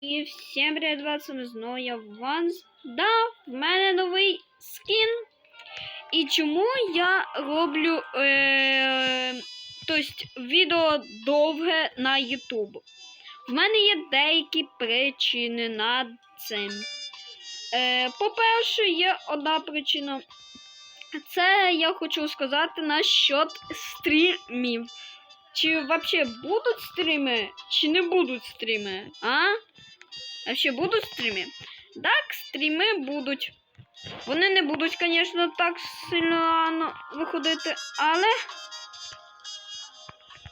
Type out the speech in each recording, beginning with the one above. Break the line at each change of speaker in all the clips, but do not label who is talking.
І всім привіт, вас знову я Ванс. Да, в мене новий скін. І чому я роблю е, тобто, відео довге на YouTube? В мене є деякі причини над цим. Е, по-перше, є одна причина. Це я хочу сказати насчет стрімів. Чи взагалі будуть стріми, чи не будуть стріми? А? Вообще будуть стріми? Так, стріми будуть. Вони не будуть, звісно, так сильно виходити, але.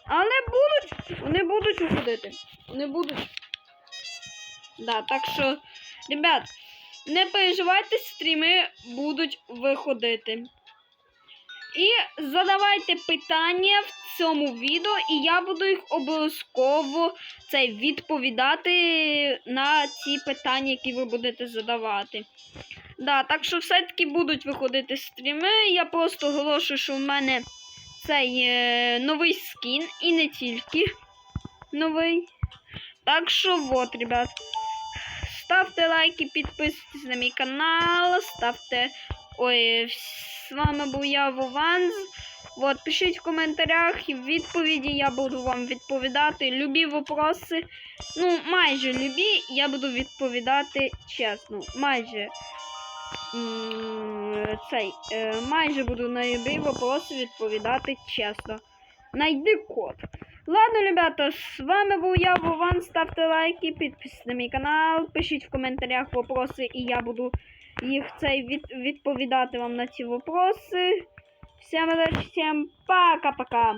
Але будуть. Вони будуть виходити. Вони будуть. Да, так що, ребят, не переживайте, стріми будуть виходити. І задавайте питання в цьому відео, і я буду їх обов'язково це відповідати на ці питання, які ви будете задавати. Да, так що все-таки будуть виходити стріми. Я просто оголошую, що в мене цей е, новий скін і не тільки новий. Так що от, ребят. Ставте лайки, підписуйтесь на мій канал, ставте. Ой, з вами був я Вованз. От, пишіть в коментарях відповіді я буду вам відповідати. Любі вопроси. Ну, майже любі, я буду відповідати чесно. Майже. Цей. е, Майже буду на любі вопроси відповідати чесно. Найди код. Ладно, ребята, з вами був я, Вован. Ставте лайки, підписуйтесь на мій канал, пишіть в коментарях вопроси, і я буду їх цей від, відповідати вам на ці вопроси. Всем удачи, всем пока-пока.